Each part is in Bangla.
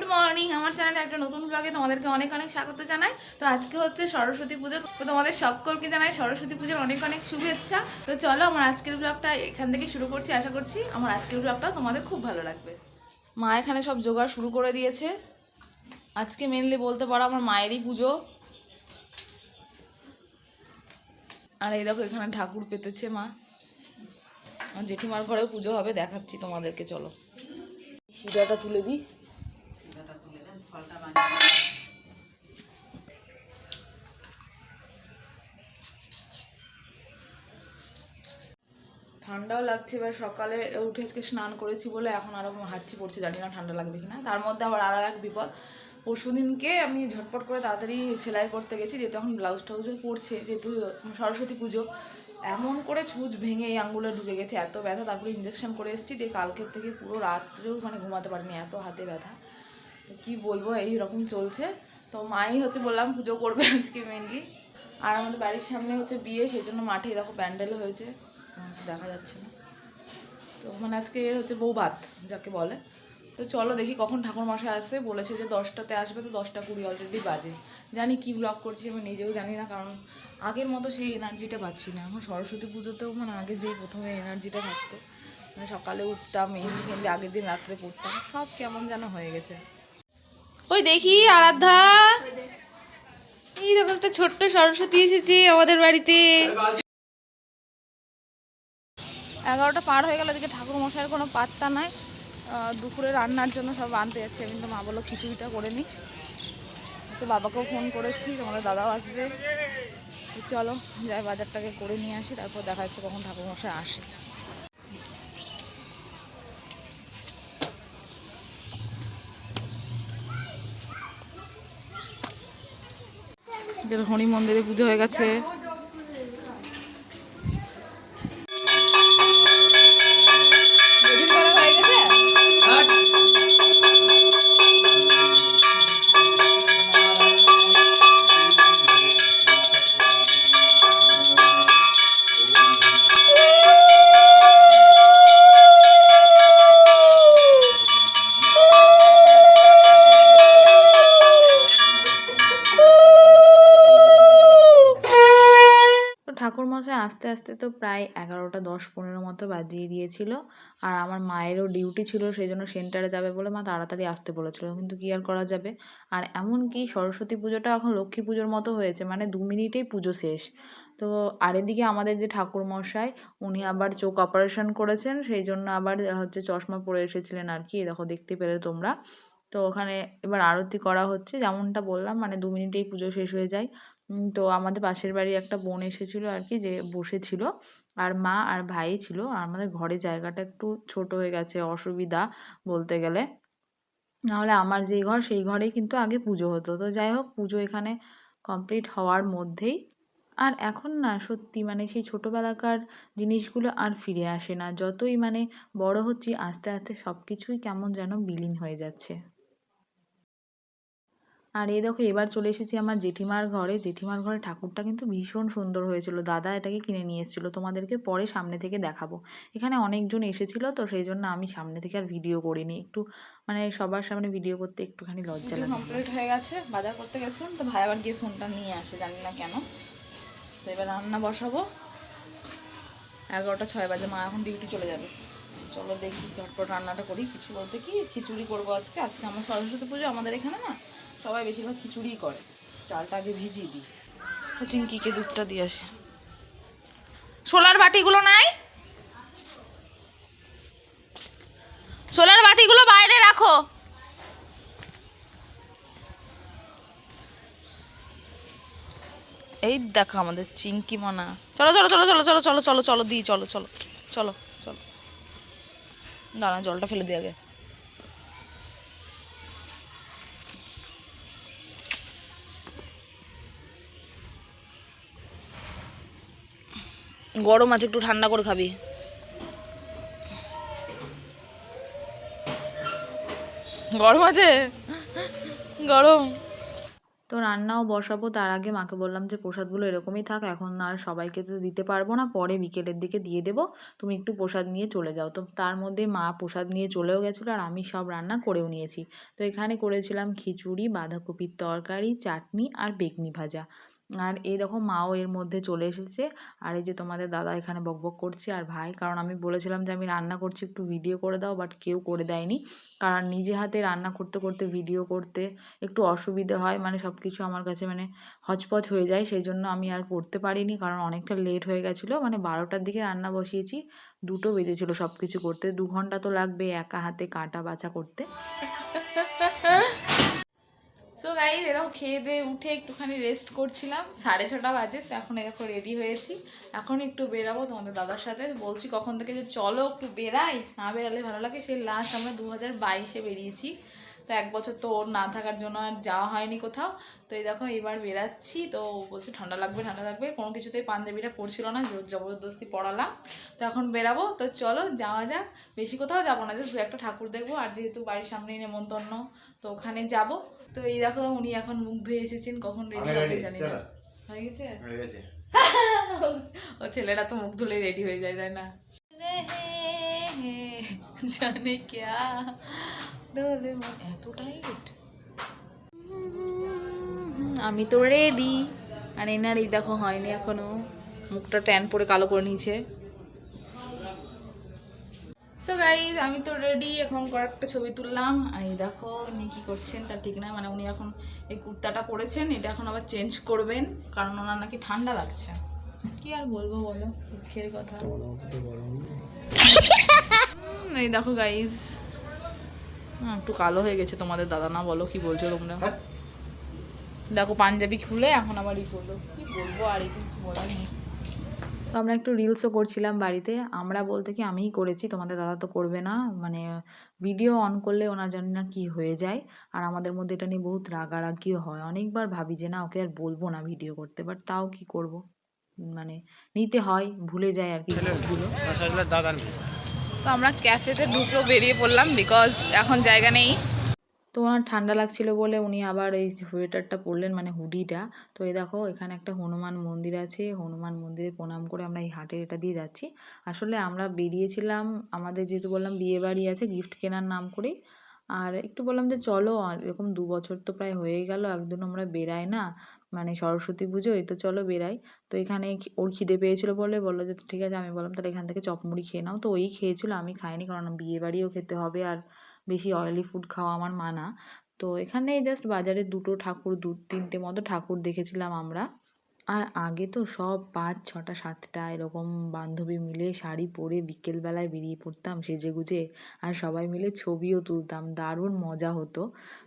Good morning. আমার চ্যানেলে একটা নতুন ব্লগে তোমাদেরকে অনেক অনেক স্বাগত জানাই। তো আজকে হচ্ছে সরস্বতী পুজো। তো তোমাদের সকলকে জানাই সরস্বতী পুজোর অনেক অনেক শুভেচ্ছা। তো চলো আমার আজকের ব্লগটা এখান থেকে শুরু করছি। আশা করছি আমার আজকের ব্লগটা তোমাদের খুব ভালো লাগবে। মা এখানে সব জোগাড় শুরু করে দিয়েছে। আজকে মেনলি বলতে পারো আমার মায়েরই পুজো। আর এই দেখো এখানে ঠাকুর পেতেছে মা। জেঠিমার ঘরেও পুজো হবে, দেখাচ্ছি তোমাদেরকে, চলো। শিরাটা তুলে দিই। ঠান্ডাও লাগছে, এবার সকালে উঠে আজকে স্নান করেছি বলে এখন আরও হাঁচি পড়ছে, জানি না ঠান্ডা লাগবে কিনা। তার মধ্যে আবার আরও এক বিপদ পরশু দিনকে আমি ঝটপট করে তাড়াতাড়ি সেলাই করতে গেছি, যেহেতু এখন ব্লাউজ টাউজও পড়ছে, যেহেতু সরস্বতী পুজো। এমন করে ছুঁচ ভেঙে এই আঙ্গুলে ঢুকে গেছে, এত ব্যথা, তারপরে ইঞ্জেকশন করে এসেছি, দিয়ে কালকের থেকে পুরো রাত্রেও মানে ঘুমাতে পারিনি, এত হাতে ব্যথা। কী বলব এই রকম চলছে। তো মাই হচ্ছে বললাম পুজো করবে আজকে মেনলি আর আমাদের বাড়ির সামনে হচ্ছে বিয়ে, সেই জন্য মাঠে দেখো প্যান্ডেল হয়েছে। দেখা যাচ্ছে না। তো মানে আজকে এর হচ্ছে বউ ভাত, যাকে বলে। তো চলো দেখি কখন ঠাকুর মশাই আসে। বলেছে যে দশটাতে আসবে, তো দশটা কুড়ি অলরেডি বাজে। জানি কি ব্লগ করছি, আমি নিজেও জানি না, কারণ আগের মতো সেই এনার্জিটা পাচ্ছি না। এখন সরস্বতী পুজোতেও মানে আগে যেই প্রথমে এনার্জিটা থাকতো। মানে সকালে উঠতাম ফেহেন্দি আগের দিন রাত্রে পড়তাম সব কেমন যেন হয়ে গেছে। ওই দেখি, আরাধ্যা। এই দেখো, একটা ছোট্ট সরস্বতী এসেছে আমাদের বাড়িতে। এগারোটা পার হয়ে গেল, এদিকে ঠাকুর মশাইয়ের কোনো পাত্তা নাই। দুপুরে রান্নার জন্য সব আনতে যাচ্ছে। কিন্তু মা বলল, খিচুড়িটা করে নিস। তো বাবাকেও ফোন করেছি, তোমাদের দাদাও আসবে। চলো, যাই বাজারটাকে করে নিয়ে আসি, তারপর দেখা যাচ্ছে কখন ঠাকুর মশাই আসে। হরি মন্দিরে পুজো হয়ে গেছে। তো ঠাকুর মশাই আস্তে আস্তে তো প্রায় এগারোটা দশ পনেরো মতো বাজিয়ে দিয়েছিল। আর আমার মায়েরও ডিউটি ছিল সেই জন্য সেন্টারে যাবে বলে মা তাড়াতাড়ি আসতে বলেছিল। কিন্তু কি আর করা যাবে? আর এমন কি সরস্বতী পুজোটা এখন লক্ষ্মী পুজোর মতো হয়েছে মানে দু মিনিটেই পুজো শেষ। তো আর এদিকে আমাদের যে ঠাকুর মশাই উনি আবার চোখ অপারেশন করেছেন সেই জন্য আবার হচ্ছে চশমা পরে এসেছিলেন আর কি দেখো দেখতে পেলে তোমরা। তো ওখানে এবার আরতি করা হচ্ছে, যেমনটা বললাম মানে দু মিনিটেই পুজো শেষ হয়ে যায়। তো আমাদের পাশের বাড়ি একটা বোন এসেছিল আর কি, যে বসেছিল। আর মা আর ভাই ছিল। আর আমাদের ঘরে জায়গাটা একটু ছোট হয়ে গেছে, অসুবিধা বলতে গেলে। নাহলে আমার যেই ঘর, সেই ঘরেই কিন্তু আগে পুজো হতো। তো যাই হোক, পুজো এখানে কমপ্লিট হওয়ার মধ্যেই। আর এখন না, সত্যি মানে সেই ছোটোবেলাকার জিনিসগুলো আর ফিরে আসে না। যতই মানে বড় হচ্ছি, আস্তে আস্তে সব কিছুই কেমন যেন বিলীন হয়ে যাচ্ছে। আর এই দেখো এবার চলে এসেছি আমার জেঠিমার ঘরে। জেঠিমার ঘরে ঠাকুরটা কিন্তু ভীষণ সুন্দর হয়েছিল। দাদা এটাকে কিনে নিয়ে এসেছিল। তোমাদেরকে পরে সামনে থেকে দেখাবো। এখানে অনেকজন এসেছিল তো সেই জন্য আমি সামনে থেকে আর ভিডিও করিনি। একটু মানে সবার সামনে ভিডিও করতে একটুখানি লজ্জা লাগে। কমপ্লিট হয়ে গেছে বাজার করতে গেছিলাম তো ভাই আবার গিয়ে ফোনটা নিয়ে আসে জানি না কেন। তো এবার রান্না বসাবো। এগারোটা ছয় বাজে মা এখন ডিউটি চলে যাবে। চলো দেখি ঝটপট রান্নাটা করি। কিছু বলতে কি খিচুড়ি করব আজকে। আজকে আমার সরস্বতী পুজো আমাদের এখানে না সবাই বেশিরভাগ খিচুড়িই করে চালটা আগে ভিজিয়ে দিই চিঙ্কিকে দুধটা দিয়ে আসে সোলার বাটিগুলো নাই সোলার বাটিগুলো বাইরে রাখো এই দেখো আমাদের চিঙ্কি মানা চলো চলো চলো চলো চলো চলো চলো চলো দিই চলো চলো চলো চলো দাঁড়া জলটা ফেলে দিয়ে আগে গরম আছে একটু ঠান্ডা করে খাবি। গরম আছে? গরম। তো রান্নাও বসাবো তার আগে মাকে বললাম যে প্রসাদগুলো এরকমই থাক এখন আর সবাইকে তো দিতে পারব না পরে বিকেলের দিকে দিয়ে দেবো। তুমি একটু প্রসাদ নিয়ে চলে যাও। তো তার মধ্যে মা প্রসাদ নিয়ে চলেও গেছিল আর আমি সব রান্না করেও নিয়েছি। তো এখানে করেছিলাম খিচুড়ি বাঁধাকপির তরকারি চাটনি আর বেগনি ভাজা। আর এই দেখো মাও এর মধ্যে চলে এসেছে। আর এই যে তোমাদের দাদা এখানে বকবক করছে আর ভাই, কারণ আমি বলেছিলাম যে আমি রান্না করছি, একটু ভিডিও করে দাও বাট কেউ করে দেয়নি। কারণ নিজে হাতে রান্না করতে করতে ভিডিও করতে একটু অসুবিধে হয় মানে সব কিছু আমার কাছে মানে হচপচ হয়ে যায় সেই জন্য আমি আর করতে পারিনি, কারণ অনেকটা লেট হয়ে গেছিল মানে বারোটার দিকে রান্না বসিয়েছি, দুটো বেজেছিলো সব কিছু করতে, দু ঘণ্টা তো লাগবে একা হাতে কাটা বাছা করতে। সো গাইজ এরকম খেয়ে দিয়ে উঠে একটুখানি রেস্ট করছিলাম। সাড়ে ছটা বাজে, তো এখন এরকম রেডি হয়েছি। এখন একটু বেরাবো তোমাদের দাদার সাথে। বলছি কখন থেকে যে চলো একটু বেরাই, না বেরালে ভালো লাগে। সেই লাস্ট আমরা দু হাজার বাইশে বেরিয়েছি। তো এক বছর তো ওর না থাকার জন্য আর যাওয়া হয়নি কোথাও। তো এই দেখো এবার বেরাচ্ছি। তো বলছে ঠান্ডা লাগবে ঠান্ডা লাগবে। কোনো কিছুতেই পাঞ্জাবিটা পড়ছিল না জোর জবরদস্তি পড়ালাম। তো এখন বেরাবো। তো চলো যাওয়া যাক। বেশি কোথাও যাব না যে দু একটা ঠাকুর দেখব। আর যেহেতু বাড়ির সামনেই নেমন্তন্ন তো ওখানে যাব। তো এই দেখো উনি এখন মুখ ধুয়ে এসেছেন। কখন রেডি হবে জানি না। হয়ে গেছে? হয়ে গেছে। ও ছেলেরা তো মুখ ধুলে রেডি হয়ে যায় তাই না? জানে ক্যা? ডোলে মন এত টাইট আমি তো রেডি আর এনার এই দেখো হয়নি এখনও। মুখটা ট্যান পরে কালো করে নিয়েছে। সো গাইজ আমি তো রেডি এখন কয়েকটা ছবি তুললাম। আর এই দেখো উনি কী করছেন তার ঠিক না। মানে উনি এখন এই কুর্তাটা পরেছেন। এটা এখন আবার চেঞ্জ করবেন। কারণ ওনার নাকি ঠান্ডা লাগছে। কি আর বলব বলো? দুঃখের কথা। এই দেখো গাইজ একটু কালো হয়ে গেছে তোমাদের দাদা না বলো কি বলছো তোমরা? দেখো পাঞ্জাবি খুলে এখন আবার ই করল। কি বলব আর এই কিছু বলার নেই। তো আমরা একটু রিলসও করছিলাম বাড়িতে। আমরা বলতে কি আমিই করেছি তোমাদের দাদা তো করবে না। মানে ভিডিও অন করলে ওনার জানি না কী হয়ে যায়। আর আমাদের মধ্যে এটা নিয়ে বহুত রাগারাগিও হয়। অনেকবার ভাবি যে না ওকে আর বলব না ভিডিও করতে বাট তাও কি করব? মানে নিতে হয় ভুলে যায় আর কি দাদার মেয়ে। তো আমরা ক্যাফেতে ঢুকলো, বেরিয়ে পড়লাম বিকজ এখন জায়গা নেই। তো ওনার ঠান্ডা লাগছিল বলে উনি আবার এই সোয়েটারটা পরলেন মানে হুডিটা। তো এই দেখো, এখানে একটা হনুমান মন্দির আছে। হনুমান মন্দিরে প্রণাম করে আমরা এই হাটের এটা দিয়ে যাচ্ছি। আসলে আমরা বেরিয়েছিলাম, আমাদের যেহেতু বললাম বিয়ে বাড়ি আছে গিফট কেনার নাম করেই। আর একটু বললাম যে চলো, আর এরকম দু বছর তো প্রায় হয়ে গেল একদিন আমরা বেরাই না মানে সরস্বতী পুজো এই তো চলো বেরাই তো এখানে ওর খিদে পেয়েছিল বলে বলল যে, ঠিক আছে, আমি বললাম তাহলে এখান থেকে চপমুড়ি খেয়ে নাও। তো ওই খেয়েছিল, আমি খাইনি, কারণ বিয়ে বাড়িও খেতে হবে, আর বেশি অয়েলি ফুড খাওয়া আমার মানা। তো এখানে জাস্ট বাজারে দুটো ঠাকুর দু তিনটে মতো ঠাকুর দেখেছিলাম আমরা। আর আগে তো সব পাঁচ, ছটা, সাতটা এরকম বান্ধবী মিলে শাড়ি পরে বিকেলবেলায় বেরিয়ে পড়তাম সেজে গুজে আর সবাই মিলে ছবিও তুলতাম, দারুণ মজা হতো।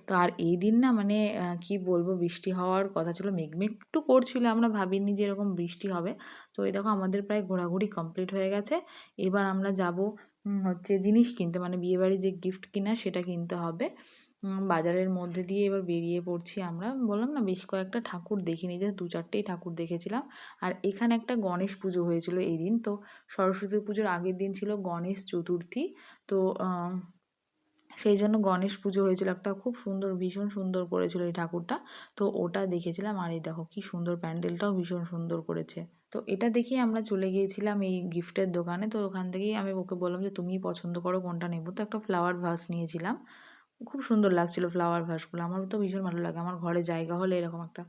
তো আর এই দিন না মানে কি বলব, বৃষ্টি হওয়ার কথা ছিল মেঘমেঘ একটু করছিল, আমরা ভাবিনি যে এরকম বৃষ্টি হবে। তো এই দেখো আমাদের প্রায় ঘোরাঘুরি কমপ্লিট হয়ে গেছে। এবার আমরা যাব হচ্ছে জিনিস কিনতে মানে বিয়েবাড়ির যে গিফট কিনা সেটা কিনতে হবে। বাজারের মধ্যে দিয়ে এবার বেরিয়ে পড়ছি আমরা। বললাম না, বেশ কয়েকটা ঠাকুর দেখিনি যে দু চারটেই ঠাকুর দেখেছিলাম। আর এখানে একটা গণেশ পুজো হয়েছিল এই দিন। তো সরস্বতী পুজোর আগের দিন ছিল গণেশ চতুর্থী। তো সেই জন্য গণেশ পুজো হয়েছিল একটা খুব সুন্দর, ভীষণ সুন্দর করেছিল এই ঠাকুরটা। তো ওটা দেখেছিলাম। আর এই দেখো, কি সুন্দর প্যান্ডেলটাও ভীষণ সুন্দর করেছে। তো এটা দেখেই আমরা চলে গিয়েছিলাম এই গিফটের দোকানে। তো ওখান থেকেই আমি ওকে বললাম যে, তুমিই পছন্দ করো, কোনটা নেব? তো একটা ফ্লাওয়ার ভাস নিয়েছিলাম। খুব সুন্দর লাগছিল ফ্লাওয়ার ভাসগুলো। আমার তো ভীষণ ভালো লাগে। আমার ঘরে জায়গা হলে এরকম একটা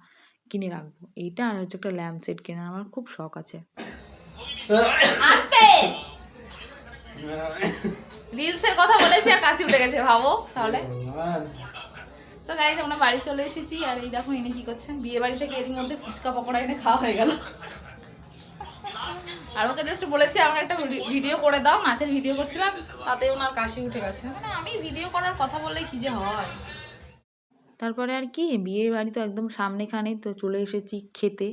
কিনে রাখব। এইটা আর হচ্ছে একটা ল্যাম্প সেট কেনার আমার খুব শখ আছে। রিলসের কথা বলেছি আর কাশি উঠে গেছে, ভাবো তাহলে। তো গাইজ আমরা বাড়ি চলে এসেছি। আর এই দেখো, ইনি কি করছেন? বিয়ে বাড়ি থেকে এরই মধ্যে ফুচকা পকোড়া এনে খাওয়া হয়ে গেল। আর ওকে জাস্ট বলেছি আমার একটা ভিডিও করে দাও নাচের ভিডিও করছিলাম তাতে ওনার কাশি উঠে গেছে। মানে আমি ভিডিও করার কথা বললে কি যে হয়? তারপরে আর কি বিয়ের বাড়ি তো একদম সামনেখানেই তো চলে এসেছি খেতে।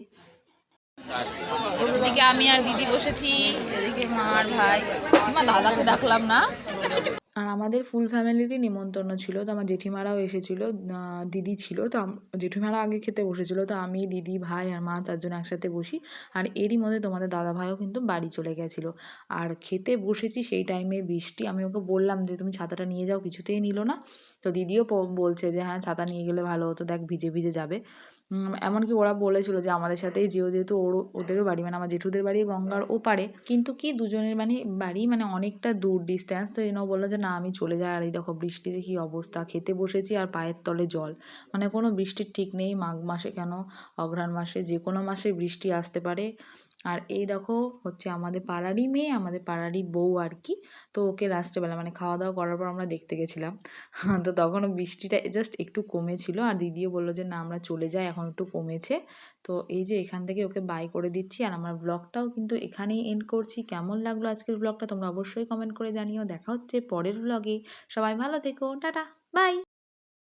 ওদিকে আমি আর দিদি বসেছি এদিকে মা আর ভাই। আমার দাদাকে ডাকলাম না? আর আমাদের ফুল ফ্যামিলিরই নিমন্ত্রণ ছিল। তো আমার জেঠিমারাও এসেছিল দিদি ছিল। তো জেঠিমারা আগে খেতে বসেছিল। তো আমি, দিদি, ভাই আর মা চারজন একসাথে বসি। আর এরই মধ্যে তোমাদের দাদা ভাইও কিন্তু বাড়ি চলে গেছিল। আর খেতে বসেছি সেই টাইমে বৃষ্টি। আমি ওকে বললাম যে, তুমি ছাতাটা নিয়ে যাও, কিছুতেই নিল না। তো দিদিও বলছে যে হ্যাঁ ছাতা নিয়ে গেলে ভালো হতো। দেখ, ভিজে ভিজে যাবে। এমনকি ওরা বলেছিল যে আমাদের সাথেই যেও, যেহেতু ওর ওদেরও বাড়ি মানে আমার জেঠুদের বাড়ি গঙ্গার ওপারে কিন্তু কি দুজনের মানে বাড়ি মানে অনেকটা দূর ডিস্ট্যান্স তো এই বলল যে না, আমি চলে যাই। আর এই দেখো বৃষ্টিতে কী অবস্থা। খেতে বসেছি আর পায়ের তলে জল। মানে কোনো বৃষ্টির ঠিক নেই, মাঘ মাসে কেন, অঘ্রাণ মাসে, যে কোনো মাসে বৃষ্টি আসতে পারে। আর এই দেখো হচ্ছে আমাদের পাড়ারই মেয়ে, আমাদের পাড়ারই বউ আর কি। তো ওকে লাস্টেবেলা মানে খাওয়া দাওয়া করার পর আমরা দেখতে গেছিলাম। তো তখনও বৃষ্টিটা জাস্ট একটু কমেছিল আর দিদিও বলল যে, না, আমরা চলে যাই, এখন একটু কমেছে। তো এই যে এখান থেকে ওকে বাই করে দিচ্ছি আর আমার ব্লগটাও কিন্তু এখানেই এন্ড করছি। কেমন লাগল আজকের ব্লগটা তোমরা অবশ্যই কমেন্ট করে জানিও। দেখা হচ্ছে পরের ব্লগে সবাই ভালো থেকো, টাটা বাই